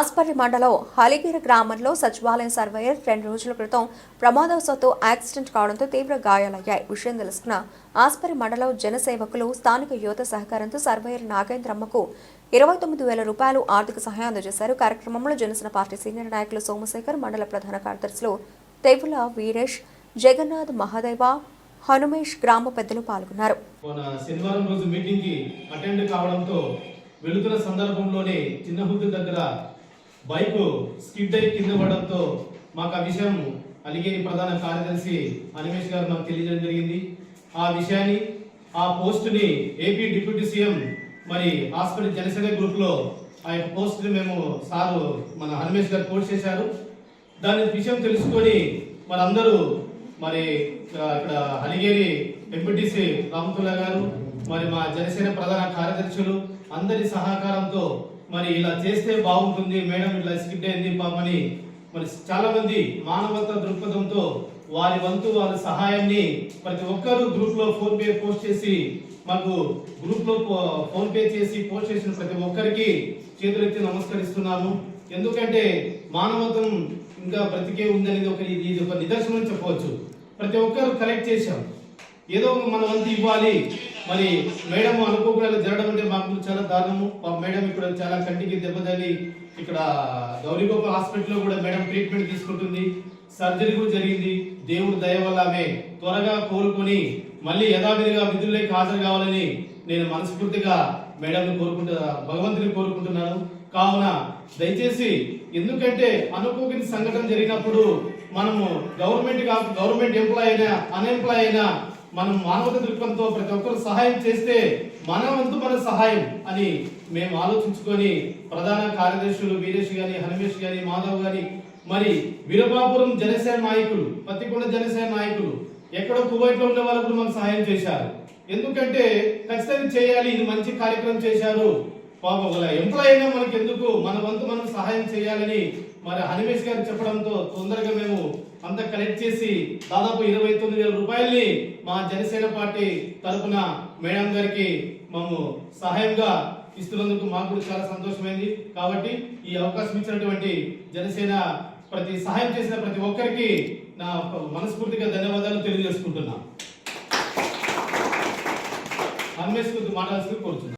ఆస్పల్లి మండలం హలిగిరి గ్రామంలో సచివాలయం సర్వేయర్ రెండు రోజుల క్రితం ప్రమాదవశాత్తు యాక్సిడెంట్ కావడంతో తీవ్ర గాయాలయ్యాయి. విషయం తెలుసుకున్న ఆస్పరి మండలం జనసేవకులు స్థానిక యువత సహకారంతో సర్వేయర్ నాగేంద్రమ్మకు ఇరవై తొమ్మిది వేల రూపాయలు ఆర్థిక సహాయం అందజేశారు. కార్యక్రమంలో జనసేన పార్టీ సీనియర్ నాయకులు సోమశేఖర్ మండల ప్రధాన కార్యదర్శులు తెవుల వీరేష్ జగన్నాథ్ మహాదేవ హనుమేష్ గ్రామ పెద్దలు పాల్గొన్నారు. శనివారం రోజు అటెండ్ కావడంతో వెళుతున్న సందర్భంలోనే చిన్న దగ్గర బైక్ స్కిడ్ అయి కింద పడడంతో మాకు ఆ విషయం అలిగేని ప్రధాన కార్యదర్శి అనిమేష్ గారు మాకు తెలియజేయడం జరిగింది. ఆ విషయాన్ని ఆ పోస్టుని ఏపీ డిప్యూటీ సీఎం మరి హాస్పిటల్ జనసేన గ్రూప్లో ఆ యొక్క పోస్ట్ని మేము సారు మన హనుమేష్ గారు పోస్ట్ చేశారు. దాని విషయం తెలుసుకొని మరి అందరూ మరి ఇక్కడ అలిగేరి ఎంపీటీసీ రామతుల్లా గారు మరి మా జనసేన ప్రధాన కార్యదర్శులు అందరి సహకారంతో మరి ఇలా చేస్తే బాగుంటుంది మేడం ఇలా స్కిడ్ అయింది పాపని మరి చాలా మంది మానవత దృక్పథంతో వారి వంతు వారి సహాయాన్ని ప్రతి ఒక్కరు గ్రూప్లో ఫోన్ పే పోస్ట్ చేసి మాకు గ్రూప్లో ఫోన్ పే చేసి పోస్ట్ చేసిన ప్రతి ఒక్కరికి చేతులెత్తి నమస్కరిస్తున్నాము. ఎందుకంటే మానవత్వం ఇంకా బ్రతికే ఉందనేది ఒక ఇది ఇది ఒక నిదర్శనం అని చెప్పవచ్చు. ప్రతి ఒక్కరు కలెక్ట్ చేశాం. ఏదో ఒక మన వంతు ఇవ్వాలి. మరి మేడం అనుకోకుండా జరగడం అంటే మాకు చాలా దారుణము. మేడం ఇక్కడ చాలా కంటికి దెబ్బతల్లి ఇక్కడ గౌరీగోపాల్ హాస్పిటల్లో కూడా మేడం ట్రీట్మెంట్ తీసుకుంటుంది. సర్జరీ కూడా జరిగింది. దేవుడు దయ వల్ల ఆమె త్వరగా కోలుకొని మళ్ళీ యథావిధిగా విధుల్లోకి హాజరు కావాలని నేను మనస్ఫూర్తిగా మేడం కోరుకుంటా భగవంతుని కోరుకుంటున్నాను. కావున దయచేసి ఎందుకంటే అనుకోని సంఘటన జరిగినప్పుడు మనము గవర్నమెంట్ గవర్నమెంట్ ఎంప్లాయ్ అయినా అన్ఎంప్లాయ్ అయినా మనం మానవత దృక్పథంతో ప్రతి ఒక్కరు సహాయం చేస్తే మన వంతు మన సహాయం అని మేము ఆలోచించుకొని ప్రధాన కార్యదర్శులు వీరేష్ గాని హనుమేష్ గాని మాధవ్ గాని మరి వీరబాపురం జనసేన నాయకులు పత్తికొండ జనసేన నాయకులు ఎక్కడో కువైట్లో ఉండే వాళ్ళు కూడా మనకు సహాయం చేశారు. ఎందుకంటే ఖచ్చితంగా చేయాలి ఇది మంచి కార్యక్రమం చేశారు. పాప ఒక ఎంప్లాయ్ అయినా మనకి ఎందుకు మన వంతు మనం సహాయం చేయాలని మరి హనిమేష్ గారు చెప్పడంతో తొందరగా మేము అంతా కలెక్ట్ చేసి దాదాపు ఇరవై తొమ్మిది వేల రూపాయల్ని మా జనసేన పార్టీ తరపున మేడం గారికి మేము సహాయంగా ఇస్తున్నందుకు మాకు కూడా చాలా సంతోషమైంది. కాబట్టి ఈ అవకాశం ఇచ్చినటువంటి జనసేన ప్రతి సహాయం చేసిన ప్రతి ఒక్కరికి నా మనస్ఫూర్తిగా ధన్యవాదాలు తెలియజేసుకుంటున్నాను. హన్మేష్ మాట్లాడుతూ కోరుతున్నాను.